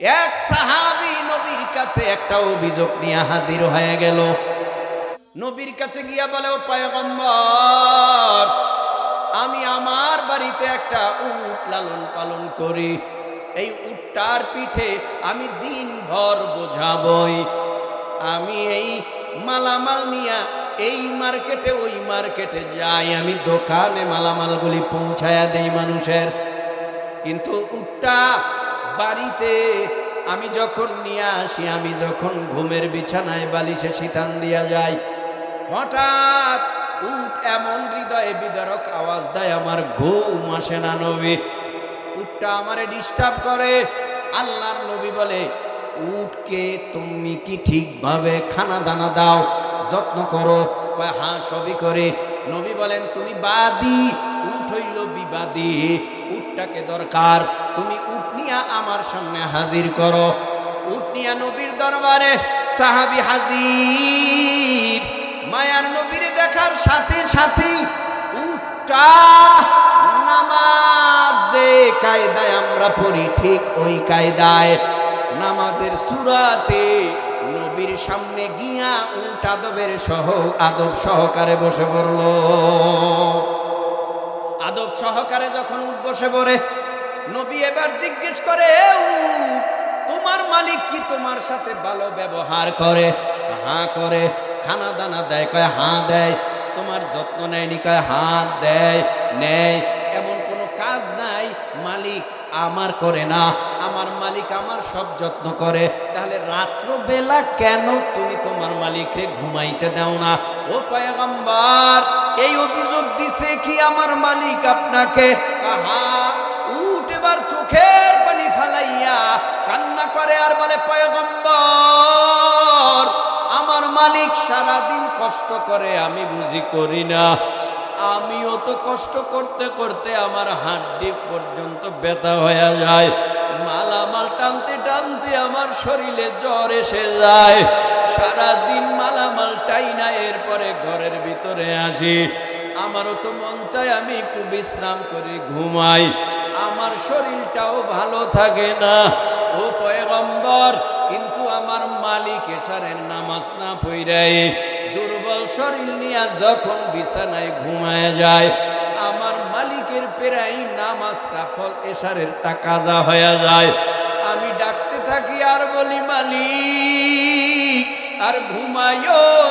এক সাহাবি নবীর কাছে একটা অভিযোগ নিয়ে হাজির হয়ে গেল। নবীর কাছে গিয়া বলে, ও পয়গম্বর, আমি আমার বাড়িতে একটা উট লালন পালন করি। এই উটটার পিঠে আমি দিন ভর বোঝাবই। আমি এই মালামাল নিয়া এই মার্কেটে, ওই মার্কেটে যাই। আমি দোকানে মালামালগুলি পৌঁছায়া দেই মানুষের। কিন্তু উটটা বাড়িতে, আমি যখন নিয়ে আসি, আমি যখন ঘুমের বিছানায় বালিশে শীতান দিয়া যাই, হঠাৎ উট এমন হৃদয়ে বিদারক আওয়াজ দেয়, আমার ঘুম আসে না নবী। উটটা আমারে ডিস্টার্ব করে। আল্লাহর নবী বলে উটকে তুমি কি ঠিকভাবে খানা দানা দাও, যত্ন করো? কয় হ্যাঁ সবই করে। নবী বলেন, তুমি বাদি। উঠ হইল বিবাদী। উঠটাকে দরকার। তুমি উট নিয়া আমার সামনে হাজির করো। উট নিয়া নবীর দরবারে সাহাবি হাজির। মায়ার নবীর দেখার সাথে সাথে উটটা নামাজে, কায়দায় আমরা পড়ি ঠিক ওই কায়দায়। নামাজের সুরাতে নবীর সামনে গিয়া উট আদবের সহ, আদব সহকারে বসে পড়ল। আদব সহকারে যখন উঠ বসে পড়ে নবী এবার জিজ্ঞেস করে তোমার মালিক কি তোমার সাথে ভালো ব্যবহার করে? হ্যাঁ করে। খানা দানা দেয়। কয়, হাঁ, দেয়। তোমার যত্ন নেয়নি? কয় হাত দেয়। নেয় এমন কোনো কাজ নাই? মালিক আমার করে না। আমার মালিক আমার সব যত্ন করে। তাহলে রাত্রবেলা কেন তুমি তোমার মালিকরে ঘুমাইতে দাও না? ও পয়গম্বর, এই অভিযোগ দিছে কি আমার মালিক আপনাকে? আহা করে আর বলে, পয়গম্বর, আমার মালিক সারাদিন কষ্ট করে, আমি বুঝি করি না। আমিও তো কষ্ট করতে করতে আমার হাড্ডি পর্যন্ত ব্যথা হয়ে যায়। মালামাল টানতে টানতে আমার শরীরে জ্বর এসে যায়। সারাদিন মালামাল টাই না, এরপরে ঘরের ভিতরে আসি। আমারও তো মন চায় আমি একটু বিশ্রাম করে ঘুমাই। আমার শরীরটাও ভালো থাকে না। ও পয়গম্বর, কিন্তু আমার মালিক এসারের নামাজ না পইরাই দুর্বল শরীর নিয়ে যখন বিছানায় ঘুমায় যায়, আমার মালিকের পেরাই নামাজটা ফল এসারের কাজা হয়ে যায়। আমি ডাকতে থাকি আর বলি, মালিক, আর ঘুমাইও না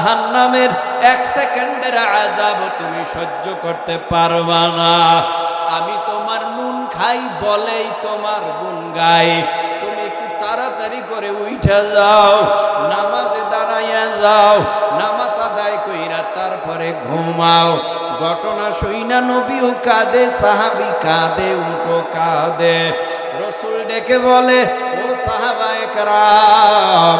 জাহান নামের এক সেকেন্ডের আজাব তুমি সহ্য করতে পারবা না। আমি তোমার নুন খাই, বলেই তোমার গুণ গাই। তুমি একটু তাড়াতাড়ি করে উঠে যাও, নামাজে দাঁড়াইয়া যাও, নামাজ আদায় কইরা তারপরে ঘুমাও। ঘটনা সইনা নবীও কাঁদে, সাহাবি কাঁদে উঠো কাঁদে। রসুল ডেকে বলে, ও সাহাবা একরাম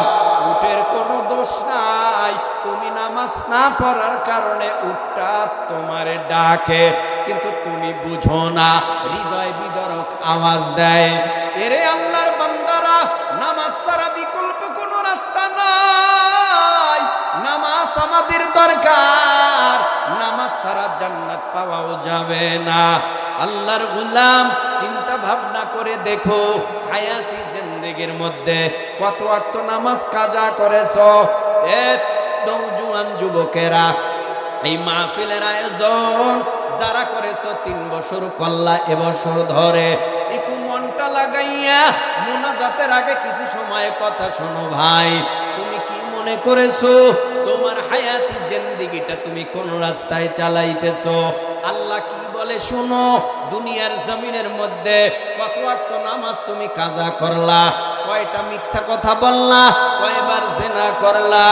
দোষ নাই। তুমি নামাজ না পড়ার কারণে উটটা তোমারে ডাকে, কিন্তু তুমি বুঝো না, হৃদয় বিদরক আওয়াজ দেয়। এরে আল্লাহর বান্দারা, নামাজ ছাড়া বিকল্প কোনো রাস্তা নাই। নামাজ আমাদের দরকার, নামাজ ছাড়া জান্নাত পাওয়াও যাবে না। আল্লাহর গুলাম, চিন্তা ভাবনা করে দেখো, হায়াতি জিন্দেগির মধ্যে কত আক্ত নামাজ কাজা করেছ? এ নৌজুয়ান যুবকেরা, এই মাহফিলের আয়োজন যারা করেছ, তিন বছর কল্লা এবছর ধরে। একটু মনটা লাগাইয়া মোনাজাতের আগে কিছু সময় কথা শোনো ভাই। তুমি কি মনে করেছ, তোমার হায়াতি জেন্দিগিটা তুমি কোন রাস্তায় চালাইতেছো? আল্লাহ বলে, শুনো, দুনিয়ার জমিনের মধ্যে কত আত্ম নামাজ তুমি কাজা করলা, কয়টা মিথ্যা কথা বললা, কয়বার জেনা করলা,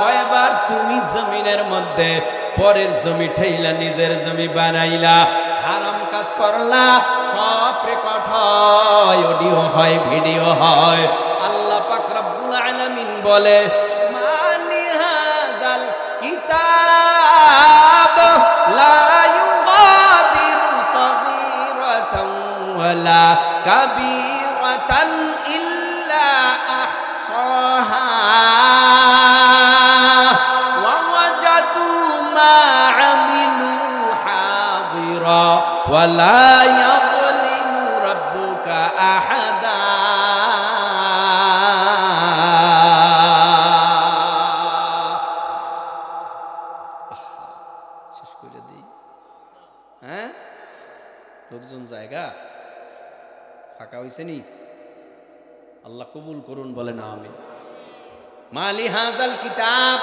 কয়বার তুমি জমিনের মধ্যে পরের জমি ঠেইলা, নিজের জমি বানাইলা, হারাম কাজ করলা, সব রেকর্ড হয়, অডিও হয়, ভিডিও হয়। আল্লাহ পাক রব্বুল আলামিন বলে ওয়ালা হয়েছে নি? আল্লাহ কবুল করুন বলে না আমি মালি হাজাল কিতাব।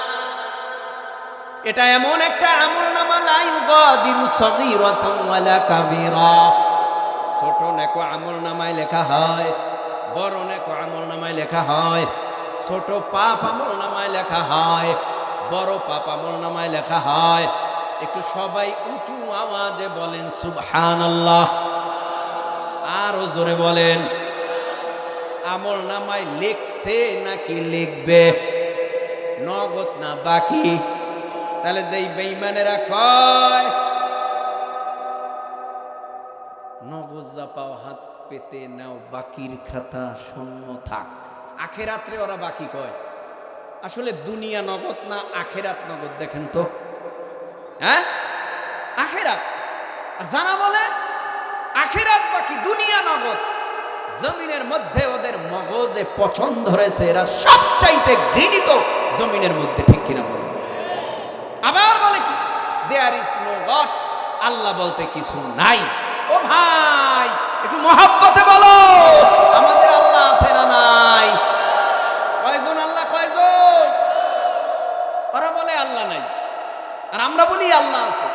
এটা এমন একটা আমল নামা লা ইউগাদিরু সগীরাতান ওয়ালা কাবীরা। ছোট নেকো আমল নামায় লেখা হয়, বড় নেকো আমল নামায় লেখা হয়, ছোট পাপ আমল নামায় লেখা হয়, বড় পাপ আমল নামায় লেখা হয়। একটু সবাই উঁচু আওয়াজে বলেন, সুবহানাল্লাহ। আরও জোরে বলেন। আমল নামায় লিখছে নাকি লিখবে? নগদ না বাকি? তাহলে যেই বেইমানেরা কয়, নগদ যা পাও হাত পেতে নাও, বাকির খাতা শূন্য থাক। আখেরাত্রে ওরা বাকি কয়। আসলে দুনিয়া নগদ না আখেরাত নগদ, দেখেন তো। হ্যাঁ? আখেরাত। আর যারা বলে আখেরাত বাকি, দুনিয়া নগদ। জমিনের মধ্যে ওদের মগজে পছন্দ ধরেছে এরা সবচাইতে ঘৃণিত জমিনের মধ্যে, ঠিক কিনা বলে? আবার বলে কি দেয়ার ইজ নো গড আল্লাহ বলতে কিছু নাই। ও ভাই, একটু মহাব্বতে বলো, আমাদের আল্লাহ আছে না নাই? কয়জন আল্লাহ, কয়জন? ওরা বলে, আল্লাহ নাই। আর আমরা বলি, আল্লাহ আছে।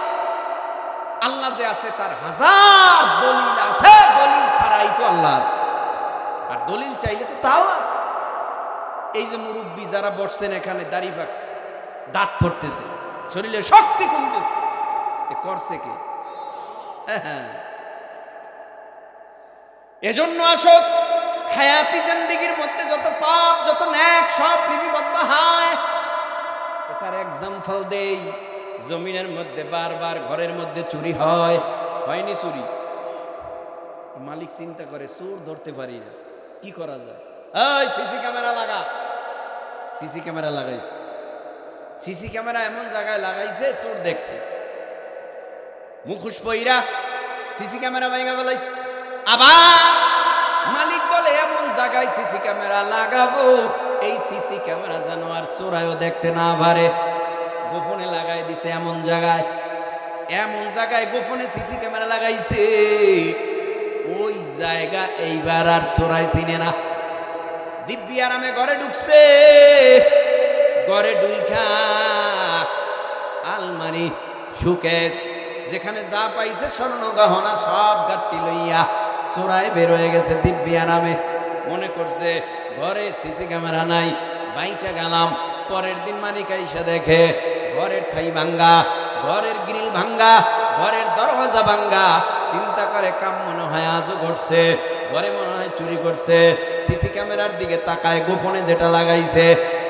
আল্লাহ যে আছে, তার হাজার দলিল আছে। দলিল ছাড়াই তো আল্লাহ আছে। আর দলিল চাইলে তো তাও আছে। এই যে মুরব্বী যারা বসছেন এখানে, দাড়ি পাকছে দাঁত পড়তেছে শরীরে শক্তি কমতেছে। এ করছে কে। এজন্য আসক, হায়াতি জিন্দিগির মধ্যে যত পাপ, যত ন্যাক, সব লিপিবদ্ধ হয়। এটার এক্সাম্পল দেই। জমিনের মধ্যে বারবার ঘরের মধ্যে চুরি হয়। হয়নি চুরি? মালিক চিন্তা করে, চোর ধরতে পারি না। কি করা যায়? এই, সিসি ক্যামেরা লাগা। সিসি ক্যামেরা লাগাইছে। সিসি ক্যামেরা এমন জায়গায় লাগাইছে, চোর দেখছে। মুখোশ পইরা সিসি ক্যামেরা ভাঙা ফেলাইছে। আবার মালিক বলে, এমন জায়গায় সিসি ক্যামেরা লাগাবো। এই সিসি ক্যামেরা যেন আর চোরাইও দেখতে না পারে। গোপনে দিছে এমন জায়গায়। এমন জায়গায় গোপনে সিসি ক্যামেরা লাগাইছে। ওই জায়গা এইবার আর চোরাই চিনে না। দিব্যি আরামে ঘরে ঢুকছে। ঘরে ডুইখা আলমারি সুকেশ যেখানে যা পাইছে স্বর্ণ গহনা সব গাট্টি লইয়া চোরায় বের হয়ে গেছে দিব্যি আরামে। মনে করছে ঘরে সিসি ক্যামেরা নাই, বাইচা গেলাম। পরের দিন মালিক আইসা দেখে ঘরের থাই ভাঙ্গা, ঘরের গ্রিল ভাঙ্গা, ঘরের দরওয়াজা ভাঙ্গা। চিন্তা করে, কাম মনে হয় আজও ঘটছে, ঘরে মনে হয় চুরি করছে। সিসি ক্যামেরার দিকে তাকায়, গোপনে যেটা লাগাইছে।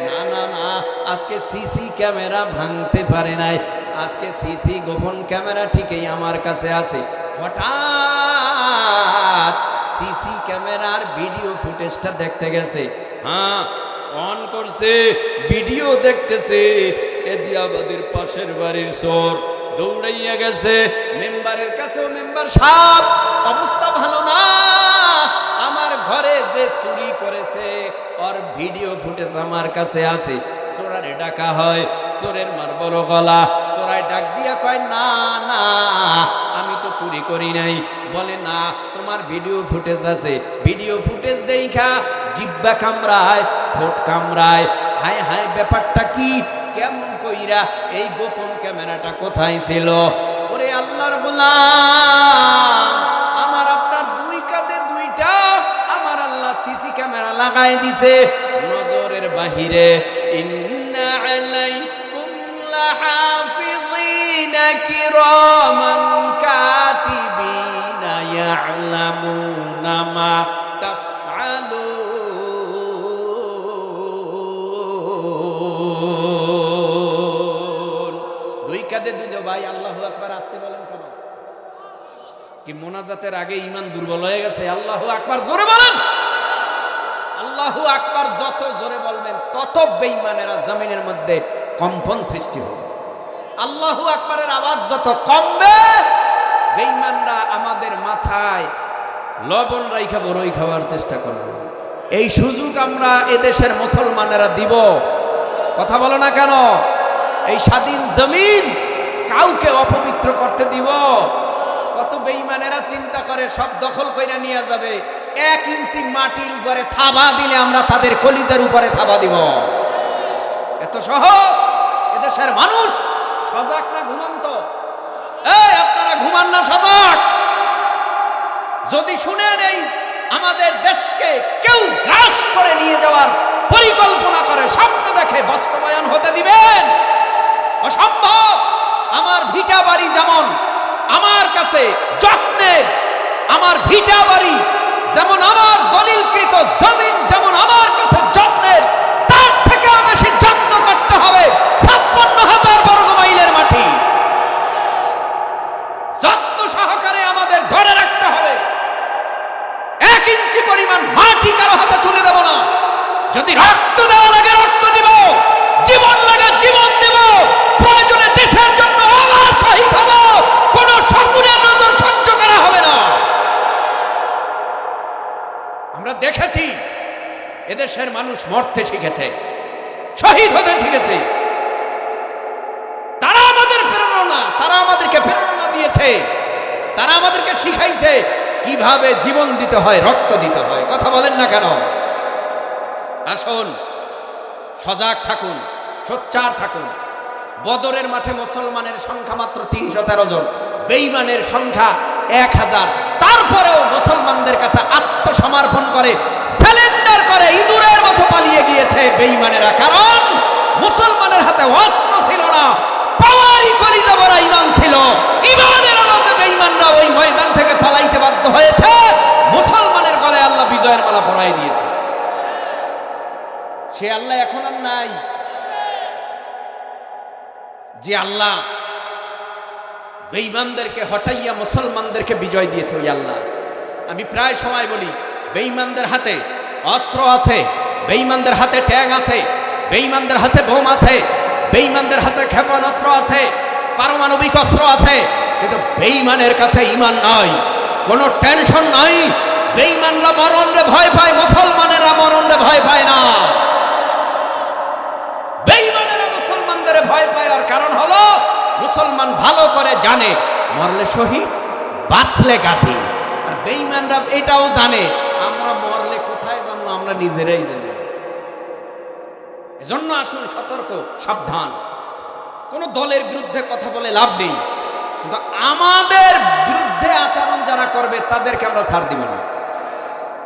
না না না, আজকে সিসি ক্যামেরা ভাঙতে পারে নাই। আজকে সিসি গোপন ক্যামেরা ঠিকই আমার কাছে আছে। হঠাৎ সিসি ক্যামেরার ভিডিও ফুটেজটা দেখতে গেছে। হ্যাঁ অন করছে, ভিডিও দেখতেছে। এদিয়াবাদের পাশের বাড়ির চোর দৌড়াইয়া গেছে। মেম্বারের কাছেও মেম্বার সাপ, অবস্থা ভালো না। আমার ঘরে যে চুরি করেছে, ওর ভিডিও ফুটেজ আমার কাছে আছে। চোরারে ডাকা হয়, চোরের মার বড় গলা। চোরাই ডাক দিয়া কয়, না না, আমি তো চুরি করি নাই। বলে, না, তোমার ভিডিও ফুটেজ আছে। ভিডিও ফুটেজ দেখা জিব্বা কামড়ায়, ঠোঁট কামড়ায়। হায় হায়, ব্যাপারটা কি? কেমন কইরা এই গোপন ক্যামেরাটা কোথায় ছিল? ওরে আল্লাহর গোলাম, আমার আপনার দুই কাঁধে দুইটা, আমার আল্লাহ সিসি ক্যামেরা লাগাই দিছে নজরের বাহিরে। ইন্না আলাইকুম লাহাফিযিনা কিরামান কি মোনাজাতের আগে ইমান দুর্বল হয়ে গেছে? আল্লাহ আকবার জোরে বলেন। আল্লাহু আকবার যত জোরে বলবেন, তত বেঈমানেরা জমিনের মধ্যে কম্পন সৃষ্টি হবে। আল্লাহু আকবারের আওয়াজ যত কমবে বেইমানরা আমাদের মাথায় লবণ রাইখা বড়ই খাওয়ার চেষ্টা করব। এই সুযোগ আমরা এদেশের মুসলমানেরা দিব। কথা বলো না কেন? এই স্বাধীন জমিন কাউকে অপবিত্র করতে দিব। কত বেইমানেরা চিন্তা করে, সব দখল কইরা নিয়ে যাবে। এক ইঞ্চি মাটির উপরে থাবা দিলে আমরা তাদের কলিজার উপরে থাবা দিব। এত সহজ, এদেশের মানুষ সজাগ না ঘুমন্ত? আপনারা ঘুমান না সজাগ। যদি শুনেন এই আমাদের দেশকে কেউ গ্রাস করে নিয়ে যাওয়ার পরিকল্পনা করে, স্বপ্ন দেখে বাস্তবায়ন হতে দিবেন? অসম্ভব! আমার ভিটা বাড়ি যেমন আমার কাছে যত্নের, আমার ভিটা বাড়ি যেমন আমার দলিলকৃত জমিন, যেমন আমার কাছে যত্নের, তার থেকে বেশি যত্ন করতে হবে ছাপ্পান্ন হাজার বর্গ মাইলের মাটি। যত্ন সহকারে আমাদের ধরে রাখতে হবে। এক ইঞ্চি পরিমাণ মাটি কারও হাতে তুলে দেব না। যদি রক্ত দেওয়া লাগে রক্ত দিব, জীবন লাগে জীবন দেব, প্রয়োজনে দেশের জন্য আবার শহীদ হব। শকুনের নজর সহ্য করা হবে না। আমরা দেখেছি, এদেশের মানুষ মরতে শিখেছে, শহীদ হতে শিখেছে। তারা আমাদের প্রেরণা, তারা আমাদেরকে প্রেরণা দিয়েছে, তারা আমাদেরকে শিখাইছে কীভাবে জীবন দিতে হয়, রক্ত দিতে হয়। কথা বলেন না কেন? আসুন, সজাগ থাকুন, সোচ্চার থাকুন। বদরের মাঠে মুসলমানের সংখ্যা মাত্র তিনশো তেরো জন। বেইমানের সংখ্যা এক হাজার। তারপরেও মুসলমানদের কাছে আত্মসমর্পণ করে স্যালেন্ডার করে ইঁদুরের মতো পালিয়ে গিয়েছে বেইমানেরা। কারণ মুসলমানের হাতে অস্ত্র ছিল না, পাওয়ারই কলিজা ভরা ইমান ছিল। ইমানের আওয়াজে বেইমানরা ওই ময়দান থেকে পালাইতে বাধ্য হয়েছে। মুসলমানের গলায় আল্লাহ বিজয়ের মালা পরাই দিয়েছে। সে আল্লাহ এখন আর নাই। যে আল্লাহ বেঈমানদেরকে হটাইয়া মুসলমানদেরকে বিজয় দিয়েছে ওই আল্লাহ। আমি প্রায় সময় বলি, বেঈমানদের হাতে অস্ত্র আছে, বেঈমানদের হাতে ট্যাং আছে, বেঈমানদের হাতে বোম আছে, বেঈমানদের হাতে ক্ষেপণাস্ত্র আছে, পারমাণবিক অস্ত্র আছে, কিন্তু বেঈমানের কাছে ইমান নাই, কোনো টেনশন নাই। বেঈমানরা মরণরে ভয় পায়, মুসলমানেরা মরণরে ভয় পায় না। বেঈমানেরা মুসলমানদের ভয় পায়, আর কারণ হলো মুসলমান ভালো করে জানে, মরলে শহীদ, বাঁচলে গাছি আর বেঈমানরা এটাও জানে, আমরা মরলে কোথায় যাব আমরা নিজেরাই জানি। এজন্য আসুন সতর্ক, সাবধান। কোনো দলের বিরুদ্ধে কথা বলে লাভ নেই। কিন্তু আমাদের বিরুদ্ধে আচরণ যারা করবে, তাদেরকে আমরা ছাড় দিব না।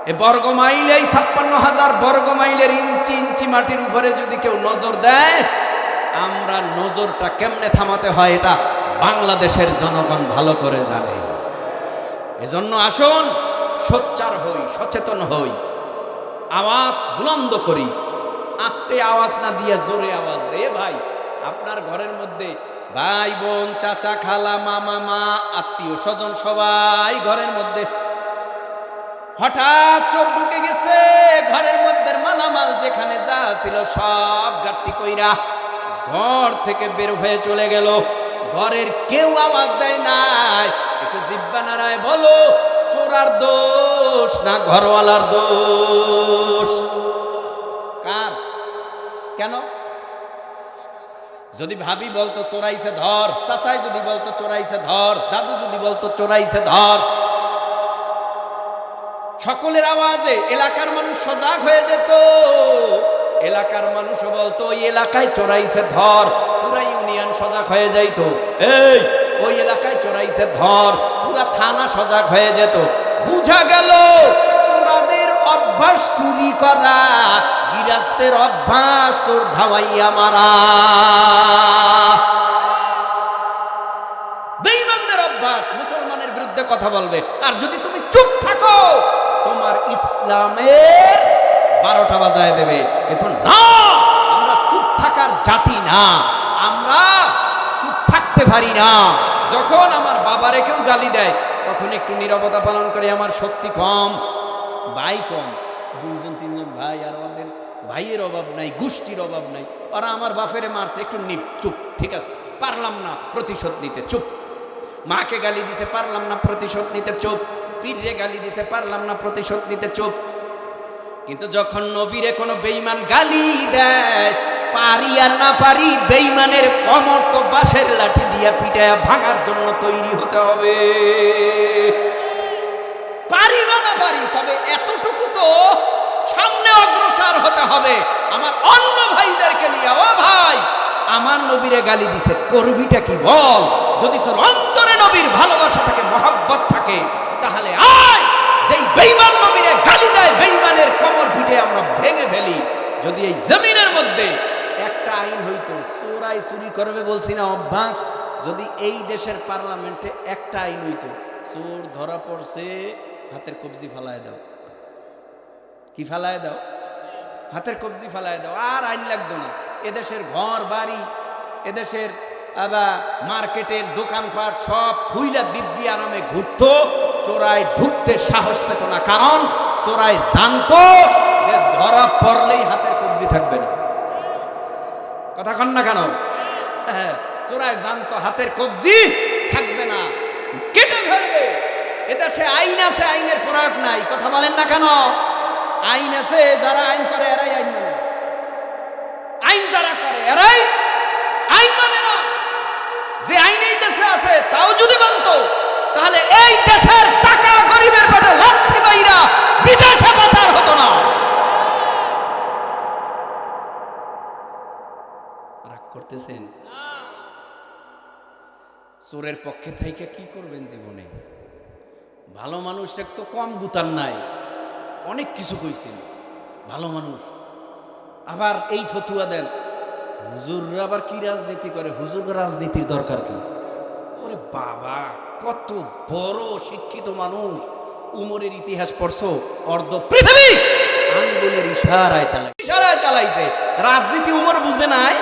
এ বর্গ মাইল এই ছাপ্পান্ন হাজার বর্গ মাইলের ইঞ্চি ইঞ্চি মাটির উপরে যদি কেউ নজর দেয় আমরা নজরটা কেমনে থামাতে হয় এটা বাংলাদেশের জনগণ ভালো করে জানে। এজন্য আসুন, সোচ্চার হই, সচেতন হই। আওয়াজ বুলন্দ করি। আস্তে আওয়াজ না দিয়ে জোরে আওয়াজ দে। ভাই, আপনার ঘরের মধ্যে ভাই, বোন, চাচা, খালা, মামা, মা, আত্মীয় স্বজন সবাই ঘরের মধ্যে। হঠাৎ চোর ঢুকে গেছে, ঘরের মধ্যে মালামাল যেখানে যা ছিল সব গাট্টি কইরা ঘর থেকে বের হয়ে চলে গেল। ঘরের কেউ আওয়াজ দেয় নাই। একটু জিব্বা নাড়ায় বলো, চোরার দোষ না ঘরওয়ালার দোষ? কার? কেন? যদি ভাবি বলতো চোরাইছে ধর, চাচাই যদি বলতো চোরাইছে ধর, দাদু যদি বলতো চোরাইছে ধর। সকলের আওয়াজে এলাকার মানুষ সজাগ হয়ে যেত। এলাকার মানুষও বলতো, ওই এলাকায় চোরাইছে ধর, পুরা ইউনিয়ন সজাগ হয়ে যাইতো। এই, ওই এলাকায় চোরাইছে ধর, পুরা থানা সজাগ হয়ে যেত। বুঝা গেল, চোরাদের অভ্যাস চুরি করা গিরাস্তের অভ্যাস চোর ধাওয়াইয়া মারা। বেঈমানদের অভ্যাস, মুসলমানের বিরুদ্ধে কথা বলবে। আর যদি তুমি চুপ থাকো, তোমার ইসলামের বারোটা বাজায় দেবে। কিন্তু না, আমরা চুপ থাকার জাতি না। আমরা চুপ থাকতে পারি না। যখন আমার বাবারে কেউ গালি দেয়, তখন একটু নীরবতা পালন করে আমার শক্তি কম ভাই কম। দুইজন, তিনজন ভাই আর আমাদের ভাইয়ের অভাব নাই, গোষ্ঠীর অভাব নাই। ওরা আমার বাপেরে মারছে, একটু নিপ, চুপ, ঠিক আছে। পারলাম না প্রতিশোধ নিতে, চুপ। মাকে গালি দিছে, পারলাম না প্রতিশোধ নিতে, চুপ। পীররে গালি দিছে, পারলাম না প্রতিশোধ নিতে, চুপ। কিন্তু যখন নবীরে কোনো বেইমান গালি দেয়, পারি আর না পারি বেইমানের কমর তো বাঁশের লাঠি দিয়া পিটায়া ভাঙার জন্য তৈরি হতে হবে। পারি বা না পারি, তবে এতটুকু তো সামনে অগ্রসর হতে হবে। আমার অন্য ভাইদেরকে নিয়ে, ও ভাই, আমার নবীরে গালি দিছে, করবিটা কি বল? যদি তোর অন্তরে নবীর ভালোবাসা থাকে, মহব্বত থাকে, তাহলে আয়! বেইমান নবীরে গালি দেয়, বেইমানের কমর পিঠে আমরা ভেঙে ফেলি। যদি এই জমিনের মধ্যে একটা আইন হইতো, চোরাই চুরি করবে বলছি না অভ্যাস, যদি এই দেশের পার্লামেন্টে একটা আইন হইতো, চোর ধরা পড়ছে, হাতের কবজি ফালায় দাও। কি ফালায় দাও? হাতের কবজি ফালায় দাও, আর আইন লাগতো না। এদেশের ঘর, বাড়ি, এদেশের আবার মার্কেটের দোকানপাট সব খুইলা দিব্যি আরামে ঘুরতো চোরাই ঢুকতে সাহস পেত না। কারণ চোরাই জানতো যে ধরা পড়লেই হাতের কবজি থাকবে না। কথা কন না কেন? হ্যাঁ, চোরায় জানতো হাতের কবজি থাকবে না। কেটে ফেলবে। এদেশে আইন আছে আইনের প্রয়োগ নাই। কথা বলেন না কেন? আইন আছে যারা আইন করে এরাই আইন মানে। আইন যারা করে এরাই আইন মানে না যে আইন এই দেশে আছে তাও যদি মানতো তাহলে এই দেশের টাকা গরিবের পেটে লক্ষ্মী বাইরা বিদেশে পাচার হতো না রাগ করতেছেন? চোরের পক্ষে থেকে কি করবেন জীবনে? ভালো মানুষটা তো কম গুতার নাই। অনেক কিছু কইছেন। ভালো মানুষ। আবার এই ফতুয়া দেন। হুজুররা আবার কি রাজনীতি করে? হুজুর রাজনীতির দরকার কি? ওরে বাবা, কত বড় শিক্ষিত মানুষ। উমরের ইতিহাস পড়ছো, অর্ধ পৃথিবী! আঙ্গুলের ইশারায় চালাই ইশারায় চালাইছে। রাজনীতি উমর বুঝে নাই।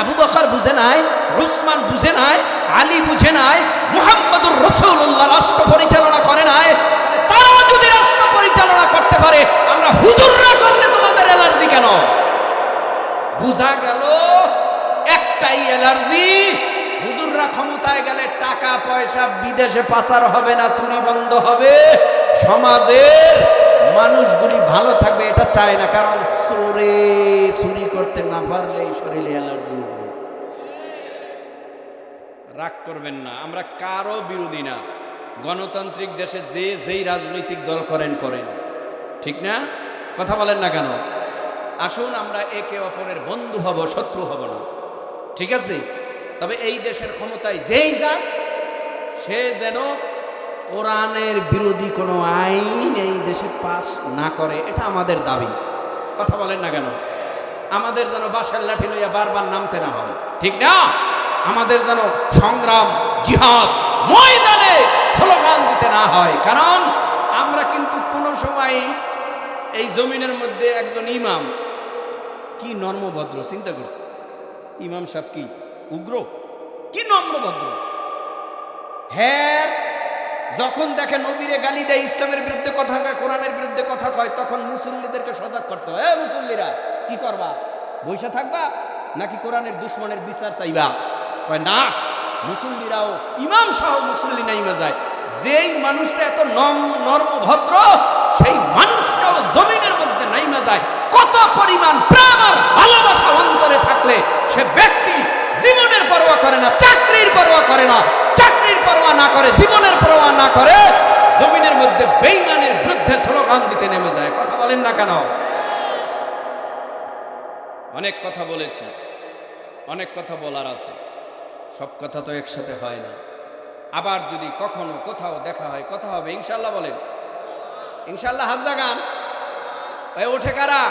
আবু বকর বুঝে নাই, উসমান বুঝে নাই, আলী বুঝে নাই, মুহাম্মদুর রসুল্লাহ রাষ্ট্র পরিচালনা করে নাই তারা যদি রাষ্ট্র পরিচালনা করতে পারে, আমরা হুজুররা করলে তোমাদের অ্যালার্জি কেন? বুঝা গেল, একটাই অ্যালার্জি, হুজুররা ক্ষমতায় গেলে টাকা, পয়সা বিদেশে পাচার হবে না, চুরি বন্ধ হবে, সমাজের মানুষগুলি ভালো থাকবে, এটা চায় না, কারণ চোরে চুরি করতে না পারলে শরীরে অ্যালার্জি। রাগ করবেন না। আমরা কারও বিরোধী না। গণতান্ত্রিক দেশে যে যেই রাজনৈতিক দল করেন করেন। ঠিক না? কথা বলেন না কেন? আসুন আমরা একে অপরের বন্ধু হব, শত্রু হব না। ঠিক আছে? তবে এই দেশের ক্ষমতায় যেই যাক, সে যেন কোরআনের বিরোধী কোনো আইন এই দেশে পাস না করে, এটা আমাদের দাবি। কথা বলেন না কেন? আমাদের যেন বাসার লাঠি লইয়া বারবার নামতে না হয়। ঠিক না? আমাদের যেন সংগ্রাম, জিহাদ, ময়দানে স্লোগান দিতে না হয়। কারণ আমরা কিন্তু কোনো সময় এই জমিনের মধ্যে একজন ইমাম, কি নর্মভদ্র, চিন্তা করছে ইমাম সাহেব কি উগ্র? কি নম্রভদ্র হ্যাঁ যখন দেখে নবীরে গালি দেয়, ইসলামের বিরুদ্ধে কথা কয়, কোরআনের বিরুদ্ধে কথা কয়, তখন মুসল্লিদেরকে সজাগ করতে হয়। "এ মুসল্লিরা, কি করবা? বৈশা থাকবা? নাকি কোরআনের দুশ্মনের বিচার চাইবা? কয়, না, মুসল্লিরাও, ইমাম সহ মুসল্লি নাইমা যায়। যেই মানুষটা এত নম নর্মভদ্র সেই মানুষটাও জমিনের মধ্যে নাইমা যায়। কত পরিমাণ প্রেম আর ভালোবাসা অন্তরে থাকলে সে ব্যক্তি জীবনের পরোয়া করে না, চাকরির পরোয়া করে না। চাকরির পরোয়া না করে, জীবনের পরোয়া না করে, জমিনের মধ্যে বেইমানের বিরুদ্ধে স্লোগান দিতে নেমে যায়। কথা বলেন না কেন? অনেক কথা বলেছি, অনেক কথা বলার আছে। সব কথা তো একসাথে হয় না। আবার যদি কখনো কোথাও দেখা হয়, কথা হবে ইনশাল্লাহ বলেন। ইনশাল্লাহ হাত জাগান এই ওঠে কারা?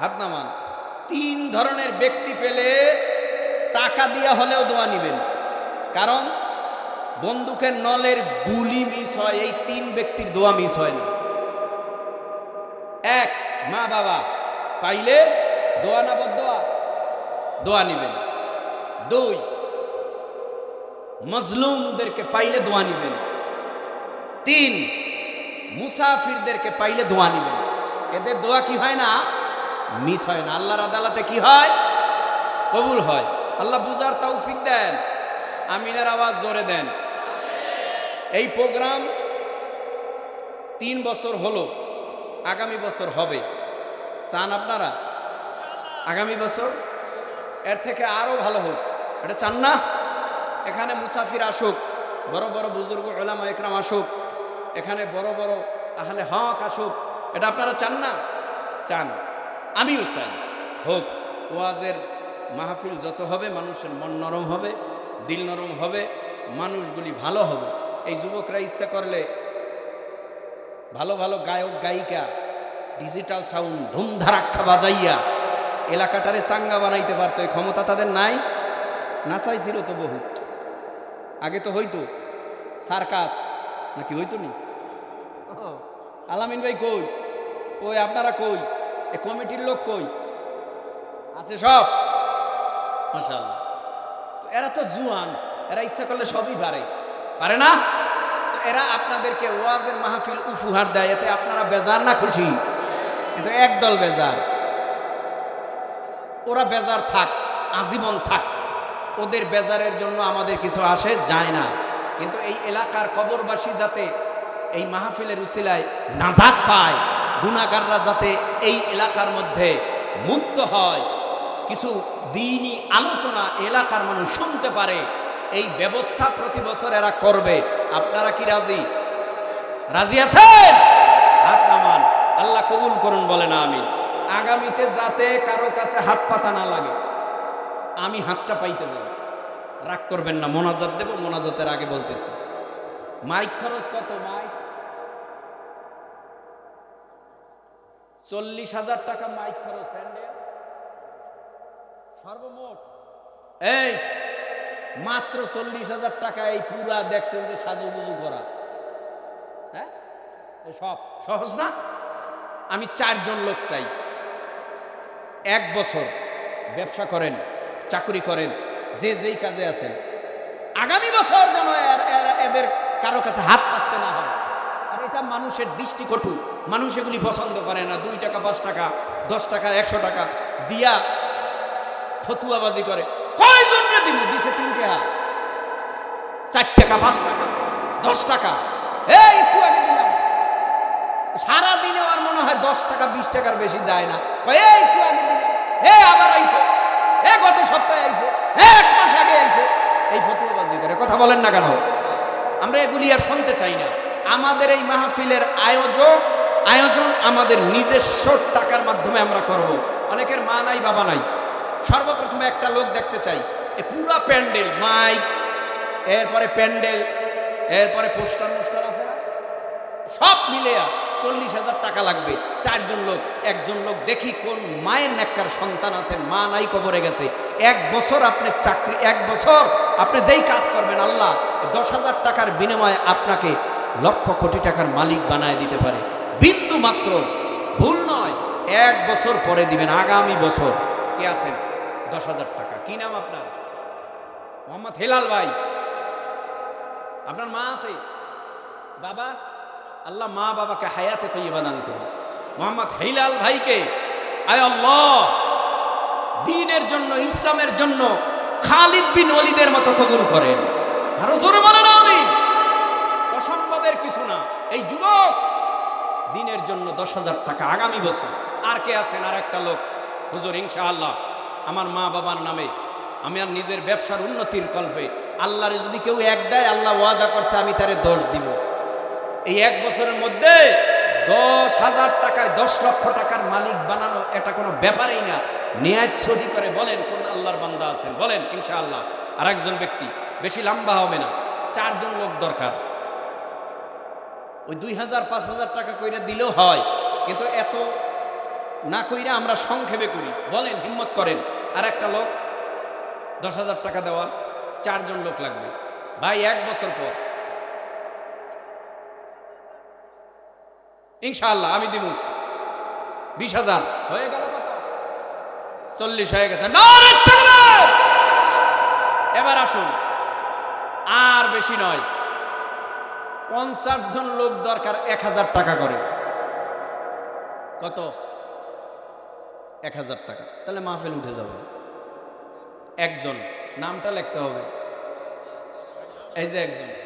হাত নামান। তিন ধরনের ব্যক্তি পেলে টাকা দিয়া হলেও দোয়া নিবেন। কারণ বন্দুকের নলের গুলি মিস হয়, এই তিন ব্যক্তির দোয়া মিস হয় না। এক মা বাবা পাইলে দোয়া না বদোয়া? দোয়া নিবেন। দুই, মজলুমদেরকে পাইলে দোয়া নিবেন। তিন, মুসাফিরদেরকে পাইলে দোয়া নিবেন। এদের দোয়া কি হয় না? মিস হয় না। আল্লাহর আদালতে কি হয়? কবুল হয়। আল্লাহ বুজার তৌফিক দেন। আমিনের আওয়াজ জোরে দেন। এই প্রোগ্রাম তিন বছর হলো। আগামী বছর হবে। চান আপনারা? আগামী বছর? এর থেকে আরও ভালো হোক। এটা চান না? এখানে মুসাফির আসুক, বড় বড় বুজুর্গ ওলামা একরাম আসুক, এখানে বড় বড় আহলে হক আসুক, এটা আপনারা চান না? চান। আমিও চাই। হোক, ওয়াজের মাহফিল যত হবে, মানুষের মন নরম হবে, দিল নরম হবে, মানুষগুলি ভালো হবে। এই যুবকরা ইচ্ছা করলে ভালো ভালো গায়ক, গায়িকা, ডিজিটাল সাউন্ড ধুমধারাক্ষা বাজাইয়া এলাকাটারে চাঙ্গা বানাইতে পারতো, এই ক্ষমতা তাদের নাই। নাসাই ছিল তো বহুত। আগে তো হইতো। সার্কাস। নাকি হইতো নি? আলামিন ভাই কই? কই আপনারা কই? এ কমিটির লোক কই? আছে সব? তো এরা তো জুয়ান। এরা ইচ্ছা করলে সবই পারে। পারে না? তো এরা আপনাদেরকে ওয়াজের মাহফিল উপহার দেয়। এতে আপনারা বেজার না খুশি? কিন্তু একদল বেজার। ওরা বেজার থাক আজীবন থাক। ওদের বেজারের জন্য আমাদের কিছু আসে, যায় না। কিন্তু এই এলাকার কবরবাসী যাতে এই মাহফিলের উসিলায় নাজাত পায় গুণাগাররা যাতে এই এলাকার মধ্যে মুক্ত হয়, কিছু দিনই আলোচনা এলাকার মানুষ শুনতে পারে, এই ব্যবস্থা প্রতি বছর এরা করবে। আপনারা কি রাজি? রাজি আছেন? হাত নামান। আল্লাহ কবুল করুন বলে না আমি আগামীতে যাতে কারও কাছে হাত পাতা না লাগে আমি হাতটা পাইতে যাব। রাগ করবেন না, মোনাজাত দেব, মোনাজাতের আগে বলতেছি। মাইক খরচ কত, মাইক? চল্লিশ হাজার টাকা মাইক খরচ সর্বমোট। এই, মাত্র চল্লিশ হাজার টাকা এই পুরা দেখছেন যে সাজুগুজু করা। হ্যাঁ? সব সহজ না? আমি চারজন লোক চাই। এক বছর ব্যবসা করেন। চাকরি করেন, যে যেই কাজে আছেন। আগামী বছর যেন এদের কারও কাছে হাত পাততে না হয়। আর এটা মানুষের দৃষ্টিকটু। মানুষ এগুলি পছন্দ করে না। দুই টাকা, পাঁচ টাকা, দশ টাকা, একশো টাকা দিয়া ফতুয়াবাজি করে। কয়জন রে দিব দিছে তিন টাকা চার টাকা, পাঁচ টাকা, দশ টাকা। এই, একটু আগে দিলাম। সারা দিনে আর মনে হয় দশ টাকা, বিশ টাকার বেশি যায় না। এই, একটু আগে দিলাম। হে আবার আইছে হে গত সপ্তাহে আইছে হে এক মাস আগে আইছে। এই ফতুয়াবাজি করে, কথা বলেন না কেন? আমরা এগুলি আর শুনতে চাই না। আমাদের এই মাহফিলের আয়োজক, আয়োজন আমাদের নিজস্ব টাকার মাধ্যমে আমরা করব। অনেকের মা নাই, বাবা নাই। সর্বপ্রথমে একটা লোক দেখতে চাই। এ পুরা প্যান্ডেল, মাইক, এরপরে প্যান্ডেল, এরপরে পোস্টার মোস্টার আছে সব মিলে চল্লিশ হাজার টাকা লাগবে। চারজন লোক, একজন লোক, দেখি কোন মায়ের নেককার সন্তান আছে, মা নাই কবরে গেছে। এক বছর আপনি চাকরি, এক বছর আপনি যেই কাজ করবেন, আল্লাহ দশ হাজার টাকার বিনিময়ে আপনাকে লক্ষ কোটি টাকার মালিক বানায় দিতে পারে। বিন্দু মাত্র ভুল নয়, এক বছর পরে দিবেন, আগামী বছর। কে আছেন? দশ হাজার টাকা। কি নাম আপনার? মোহাম্মদ হেলাল ভাই। আপনার মা আছে? বাবা? আল্লাহ মা বাবাকে হায়াতে তৈবা দান করুন। মোহাম্মদ হেলাল ভাইকে, আয় আল্লাহ, দিনের জন্য, ইসলামের জন্য খালিদ বিন ওলিদের মতো কবুল করেন। আরও জোরে বলেন আমি অসম্ভবের কিছু না। এই যুবক দিনের জন্য দশ হাজার টাকা আগামী বছর। আর কে আছেন? আর একটা লোক। হুজুর, ইনশাআল্লাহ, আমার মা বাবার নামে আমি আর নিজের ব্যবসার উন্নতির কল্পে আল্লাহরে যদি কেউ এক দেয় আল্লাহ ওয়াদা করছে, আমি তারে দশ দিব। এই এক বছরের মধ্যে দশ হাজার টাকায় দশ লক্ষ টাকার মালিক বানানো এটা কোনো ব্যাপারেই না। নেয়াজ সহি করে বলেন, কোন আল্লাহর বান্দা আছেন? বলেন, ইনশাআল্লাহ। আর একজন ব্যক্তি, বেশি লম্বা হবে না, চারজন লোক দরকার। ওই দুই হাজার, পাঁচ হাজার টাকা কইরা দিলেও হয়, কিন্তু এত না কইরা আমরা সংক্ষেপে করি। বলেন, হিম্মত করেন। আর একটা লোক, দশ হাজার টাকা দেওয়ার চারজন লোক লাগবে। ভাই, এক বছর পর ইনশাআল্লাহ, আমি দিব বিশ হাজার। হয়ে গেল চল্লিশ হয়ে গেছে। এবার আসুন। আর বেশি নয়, পঞ্চাশ জন লোক দরকার এক হাজার টাকা করে। কত? এক হাজার টাকা। তাহলে মাহফিল উঠে যাবে। একজন। নামটা লিখতে হবে। এই যে একজন।